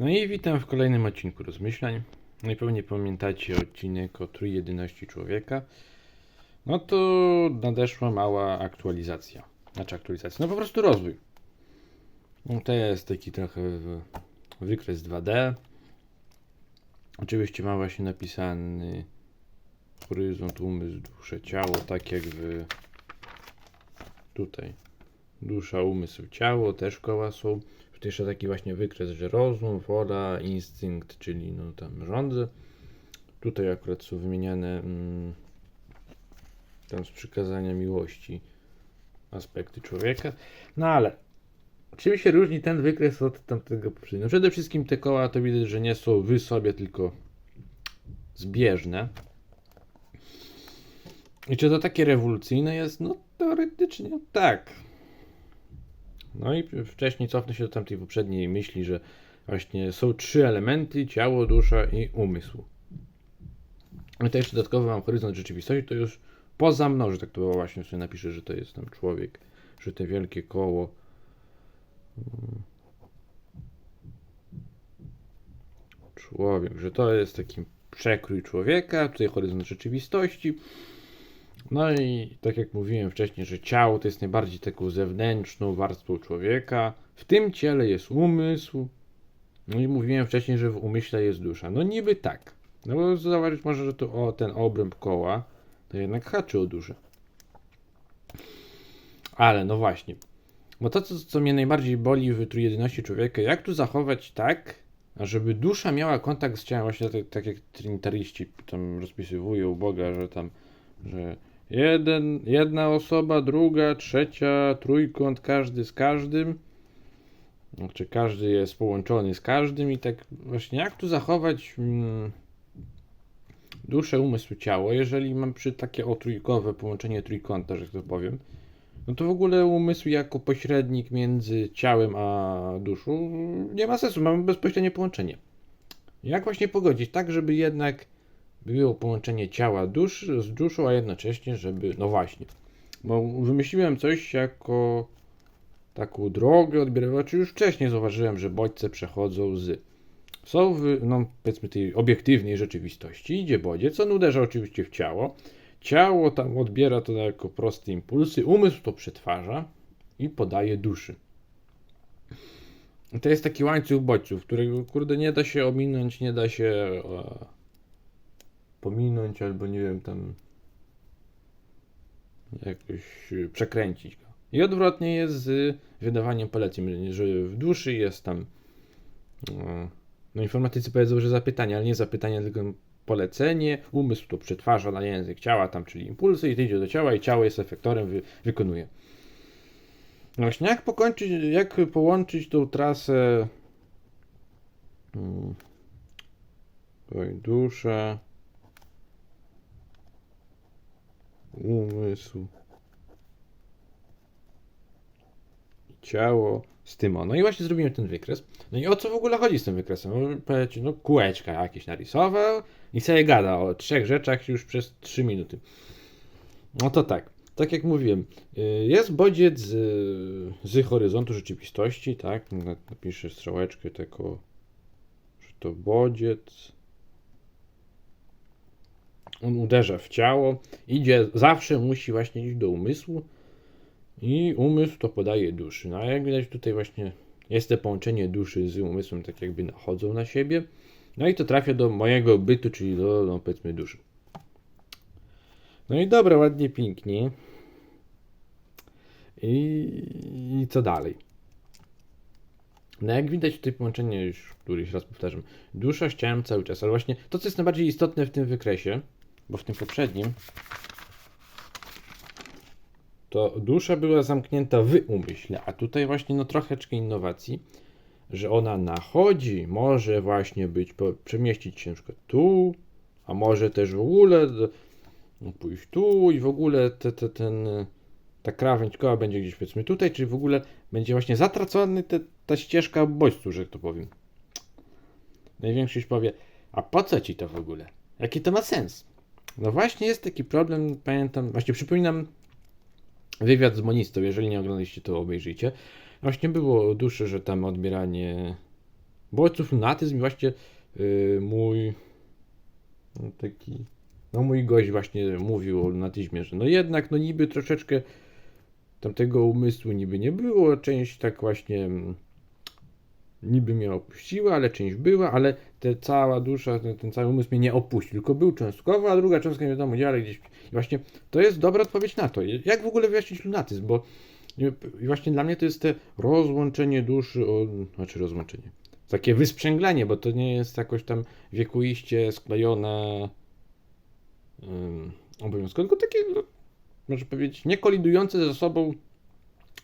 No i witam w kolejnym odcinku rozmyślań. I pewnie pamiętacie odcinek o trójjedyności człowieka. No to nadeszła mała aktualizacja. Znaczy aktualizacja, no po prostu rozwój. No to jest taki trochę wykres 2D. Oczywiście ma właśnie napisany horyzont, umysł, duszę, ciało, tak jak w tutaj. Dusza, umysł, ciało, też koła są. Tutaj jeszcze taki właśnie wykres, że rozum, wola, instynkt, czyli no tam rządzy. Tutaj akurat są wymieniane mm, tam z przykazania miłości aspekty człowieka. No ale czym się różni ten wykres od tamtego poprzedniego? Przede wszystkim te koła to widać, że nie są wy sobie, tylko zbieżne. I czy to takie rewolucyjne jest? No teoretycznie tak. No i wcześniej cofnę się do tamtej poprzedniej myśli, że właśnie są trzy elementy: ciało, dusza i umysł. I to jeszcze dodatkowo mam horyzont rzeczywistości, to już poza mną, że tak to było właśnie sobie napiszę, że to jest tam człowiek, że te wielkie koło. Człowiek, że to jest taki przekrój człowieka, tutaj horyzont rzeczywistości. No i tak jak mówiłem wcześniej, że ciało to jest najbardziej taką zewnętrzną warstwą człowieka. W tym ciele jest umysł. No i mówiłem wcześniej, że w umyśle jest dusza. No niby tak. No bo zauważyć może, że to o, ten obręb koła to jednak haczy o duszę. Ale no właśnie. Bo to, co, co mnie najbardziej boli w trójjedyności człowieka, jak tu zachować tak, żeby dusza miała kontakt z ciałem, właśnie tak, tak jak trinitaryści tam rozpisywują Boga, że tam, że jeden, jedna osoba, druga, trzecia, trójkąt, każdy z każdym. Znaczy każdy jest połączony z każdym i tak właśnie jak tu zachować mm, duszę, umysł, ciało, jeżeli mam przy takie o trójkowe połączenie trójkąta, że tak powiem, no to w ogóle umysł jako pośrednik między ciałem a duszą nie ma sensu, mamy bezpośrednie połączenie. Jak właśnie pogodzić tak, żeby jednak było połączenie ciała dusz, z duszą, a jednocześnie, żeby, no właśnie, bo wymyśliłem coś jako taką drogę odbierywacza, już wcześniej zauważyłem, że bodźce przechodzą z są w, no powiedzmy tej obiektywnej rzeczywistości, idzie bodziec, on uderza oczywiście w ciało, ciało tam odbiera to jako proste impulsy, umysł to przetwarza i podaje duszy. To jest taki łańcuch bodźców, którego kurde nie da się ominąć, nie da się e, pominąć albo nie wiem tam jakoś e, przekręcić go. I odwrotnie jest z wydawaniem poleceń, że w duszy jest tam e, no informatycy powiedzą, że zapytanie, ale nie zapytanie, tylko polecenie, umysł to przetwarza na język ciała, tam czyli impulsy i idzie do ciała i ciało jest efektorem, wy, wykonuje. No właśnie, jak pokończyć, jak połączyć tą trasę hmm, tutaj dusza, umysł ciało z tym o. No i właśnie zrobiłem ten wykres. No i o co w ogóle chodzi z tym wykresem? No, kółeczka jakieś narysował i sobie gada o trzech rzeczach już przez 3 minuty. No to tak, tak jak mówiłem, y, jest bodziec z, z horyzontu rzeczywistości, tak? Na- Napiszę strzałeczkę tylko, że to bodziec. On uderza w ciało, idzie, zawsze musi właśnie iść do umysłu i umysł to podaje duszy. No a jak widać tutaj właśnie jest to połączenie duszy z umysłem, tak jakby nachodzą na siebie. No i to trafia do mojego bytu, czyli do, no powiedzmy, duszy. No i dobra, ładnie, pięknie. I, I co dalej? No jak widać tutaj połączenie już któryś raz powtarzam. Dusza z ciałem cały czas, ale właśnie to, co jest najbardziej istotne w tym wykresie, bo w tym poprzednim to dusza była zamknięta w umyśle, a tutaj właśnie no troszeczkę innowacji, że ona nachodzi, może właśnie być, po, przemieścić się na przykład tu, a może też w ogóle no, pójść tu i w ogóle te, te, ten, ta krawędź koła będzie gdzieś powiedzmy tutaj, czyli w ogóle będzie właśnie zatracony ta ścieżka bodźców, że to powiem. Największość powie, a po co ci to w ogóle? Jaki to ma sens? No właśnie jest taki problem, pamiętam, właśnie przypominam wywiad z Monistą, jeżeli nie oglądaliście to obejrzyjcie. Właśnie było duszy, że tam odbieranie bodźców lunatyzm i właśnie yy, mój no, taki, no mój gość właśnie mówił o lunatyzmie, że no jednak, no niby troszeczkę tamtego umysłu niby nie było, część tak właśnie mm, niby mnie opuściła, ale część była, ale ta cała dusza, ten, ten cały umysł mnie nie opuścił, tylko był cząstkowo, a druga cząstka nie wiadomo gdzie, ale gdzieś. I właśnie to jest dobra odpowiedź na to. Jak w ogóle wyjaśnić lunatyzm, bo właśnie dla mnie to jest te rozłączenie duszy, o, znaczy rozłączenie, takie wysprzęglenie, bo to nie jest jakoś tam wiekuiście sklejone um, obowiązkowo, tylko takie, no, można powiedzieć, niekolidujące ze sobą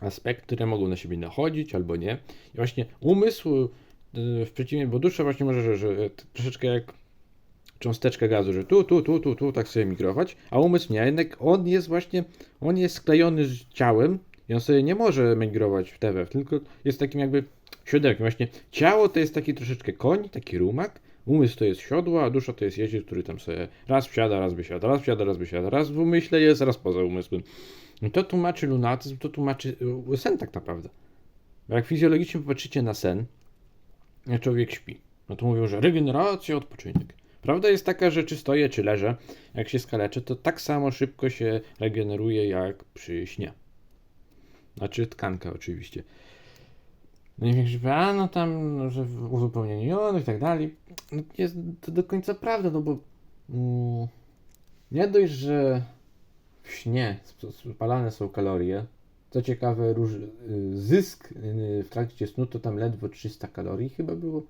aspekty, które mogą na siebie nachodzić albo nie. I właśnie umysł y, w przeciwieństwie, bo dusza właśnie może, że, że troszeczkę jak cząsteczka gazu, że tu, tu, tu, tu, tu, tak sobie migrować, a umysł nie, jednak on jest właśnie, on jest sklejony z ciałem i on sobie nie może migrować w TWF, tylko jest takim jakby siodełkiem. Właśnie ciało to jest taki troszeczkę koń, taki rumak, umysł to jest siodło, a dusza to jest jeździec, który tam sobie raz wsiada, raz wysiada, raz wsiada, raz wysiada, raz w umyśle jest, raz poza umysłem. I to tłumaczy lunatyzm, to tłumaczy y, sen tak naprawdę. Jak fizjologicznie popatrzycie na sen, jak człowiek śpi, no to mówią, że regeneracja, odpoczynek. Prawda jest taka, że czy stoję, czy leżę, jak się skaleczę, to tak samo szybko się regeneruje jak przy śnie. Znaczy tkanka oczywiście. No i większość powie, a no tam, no, że uzupełnienie jonów i tak dalej. No jest to do końca prawda, no bo mm, nie dość, że w śnie spalane są kalorie. Co ciekawe, róż, y, zysk y, w trakcie snu to tam ledwo 300 kalorii chyba było.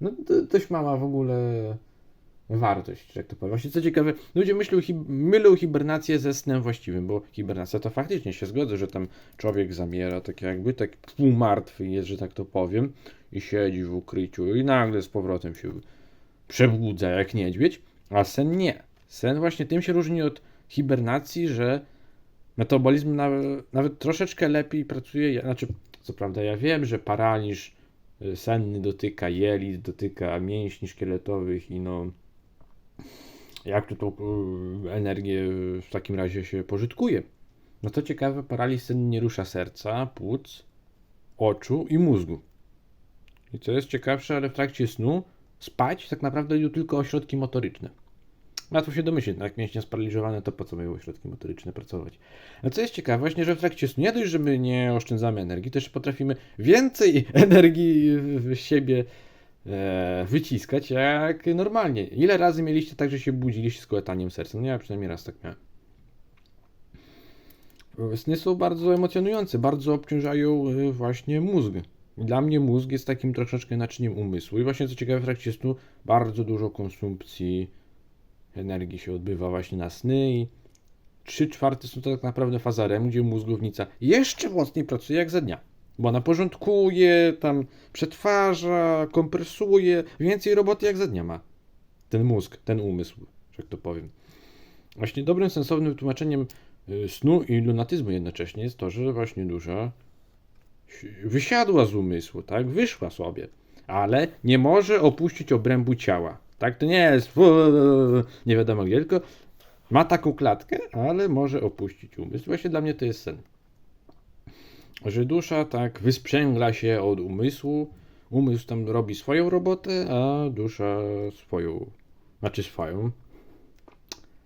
No dość mała w ogóle wartość, jak to powiem. Właśnie co ciekawe, ludzie myślą, mylą hibernację ze snem właściwym, bo hibernacja to faktycznie się zgodzę, że tam człowiek zamiera, tak jakby, tak półmartwy jest, że tak to powiem, i siedzi w ukryciu i nagle z powrotem się przebudza jak niedźwiedź, a sen nie. Sen właśnie tym się różni od hibernacji, że metabolizm nawet, nawet troszeczkę lepiej pracuje. Znaczy, co prawda, ja wiem, że paraliż y, senny dotyka jelit, dotyka mięśni szkieletowych i no. Jak tu tą y, energię w takim razie się pożytkuje? No to ciekawe, paraliż senny nie rusza serca, płuc, oczu i mózgu. I co jest ciekawsze, ale w trakcie snu spać tak naprawdę idą tylko ośrodki motoryczne. Łatwo się domyślić, no jak mięśnie sparaliżowane, to po co mają środki motoryczne pracować? A co jest ciekawe, właśnie, że w trakcie snu nie dość, że my nie oszczędzamy energii, też potrafimy więcej energii w siebie e, wyciskać jak normalnie. Ile razy mieliście tak, że się budziliście z kołataniem serca? No ja przynajmniej raz tak miałem. Sny są bardzo emocjonujące, bardzo obciążają e, właśnie mózg. Dla mnie mózg jest takim troszeczkę naczyniem umysłu i właśnie co ciekawe w trakcie snu bardzo dużo konsumpcji energii się odbywa właśnie na sny i 3 czwarte są to tak naprawdę faza REM, gdzie mózgownica jeszcze mocniej pracuje jak za dnia. Bo ona porządkuje, tam przetwarza, kompresuje, więcej roboty jak za dnia ma. Ten mózg, ten umysł, tak to powiem. Właśnie dobrym, sensownym tłumaczeniem y, snu i lunatyzmu jednocześnie jest to, że właśnie dusza wysiadła z umysłu, tak? Wyszła sobie, ale nie może opuścić obrębu ciała. Tak, to nie jest nie wiadomo gdzie, tylko ma taką klatkę, ale może opuścić umysł. Właśnie dla mnie to jest sen. Że dusza tak wysprzęgla się od umysłu, umysł tam robi swoją robotę, a dusza swoją, znaczy swoją.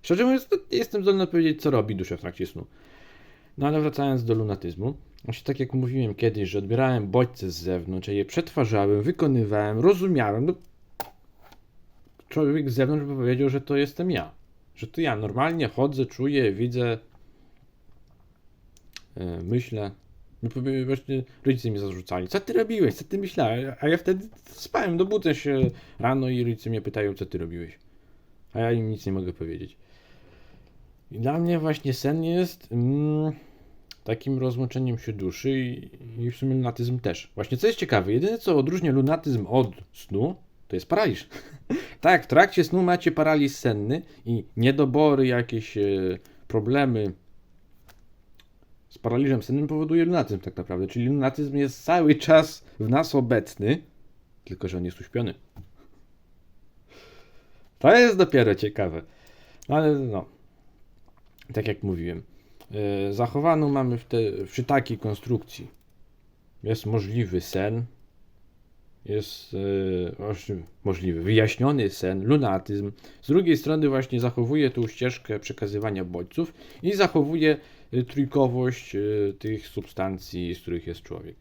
Szczerze mówiąc, nie jestem zdolny powiedzieć, co robi dusza w trakcie snu. No ale wracając do lunatyzmu, właśnie tak jak mówiłem kiedyś, że odbierałem bodźce z zewnątrz, je przetwarzałem, wykonywałem, rozumiałem, no człowiek z zewnątrz by powiedział, że to jestem ja. Że to ja normalnie chodzę, czuję, widzę, yy, myślę. No, właśnie rodzice mi zarzucali, co ty robiłeś, co ty myślałeś? A ja wtedy spałem, dobudzę się rano i rodzice mnie pytają, co ty robiłeś. A ja im nic nie mogę powiedzieć. I dla mnie właśnie sen jest mm, takim rozłączeniem się duszy i, i w sumie lunatyzm też. Właśnie co jest ciekawe, jedyne co odróżnia lunatyzm od snu, to jest paraliż. tak, w trakcie snu macie paraliż senny i niedobory, jakieś e, problemy z paraliżem sennym powoduje lunatyzm tak naprawdę. Czyli lunatyzm jest cały czas w nas obecny, tylko że on jest uśpiony. To jest dopiero ciekawe. Ale no, tak jak mówiłem, yy, zachowaną mamy w te, przy takiej konstrukcji. Jest możliwy sen, jest e, właśnie możliwy. Wyjaśniony sen, lunatyzm. Z drugiej strony właśnie zachowuje tą ścieżkę przekazywania bodźców i zachowuje e, trójkowość e, tych substancji, z których jest człowiek.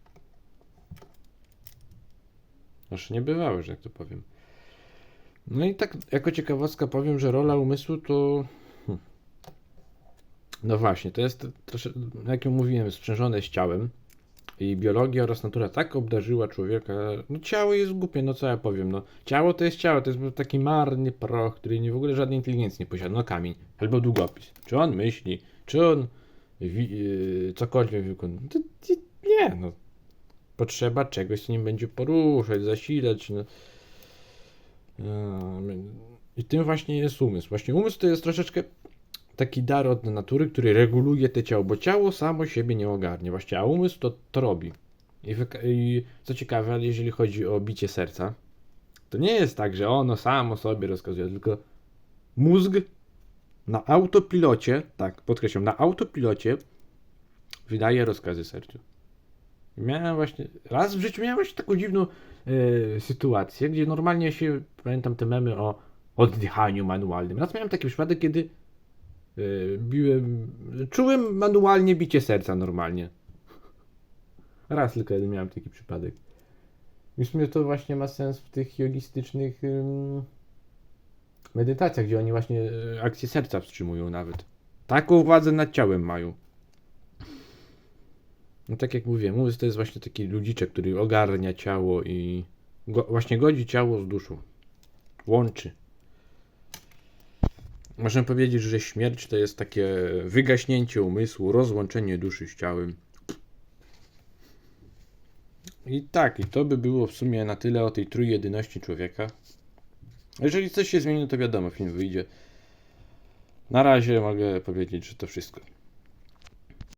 Aż nie bywało, że jak to powiem. No i tak jako ciekawostka powiem, że rola umysłu to... hm. No właśnie, to jest jak mówiłem, sprzężone z ciałem. I biologia oraz natura tak obdarzyła człowieka. No ciało jest głupie, no co ja powiem. No, ciało to jest ciało, to jest taki marny proch, który nie w ogóle żadnej inteligencji nie posiada. No kamień albo długopis. Czy on myśli, czy on wi- yy, cokolwiek wykonuje. To, nie, no. Potrzeba czegoś, co nim będzie poruszać, zasilać. No. I tym właśnie jest umysł. Właśnie umysł to jest troszeczkę taki dar od natury, który reguluje te ciało, bo ciało samo siebie nie ogarnie, właśnie, a umysł to, to robi. I, I co ciekawe, jeżeli chodzi o bicie serca, to nie jest tak, że ono samo sobie rozkazuje, tylko mózg na autopilocie, tak, podkreślam, na autopilocie wydaje rozkazy sercu. I Miałem właśnie, raz w życiu miałem właśnie taką dziwną e, sytuację, gdzie normalnie się, pamiętam te memy o oddychaniu manualnym. Raz miałem taki przypadek, kiedy Yy, biłem. Czułem manualnie bicie serca normalnie. Raz tylko jeden miałem taki przypadek. Już w sumie to właśnie ma sens w tych jogistycznych medytacjach, gdzie oni właśnie y, akcję serca wstrzymują nawet. Taką władzę nad ciałem mają. No tak jak mówiłem, umysł to jest właśnie taki ludziczek, który ogarnia ciało i go, właśnie godzi ciało z duszą. Łączy. Można powiedzieć, że śmierć to jest takie wygaśnięcie umysłu, rozłączenie duszy z ciałem. I tak, i to by było w sumie na tyle o tej trójjedyności człowieka. Jeżeli coś się zmieni, to wiadomo, film wyjdzie. Na razie mogę powiedzieć, że to wszystko.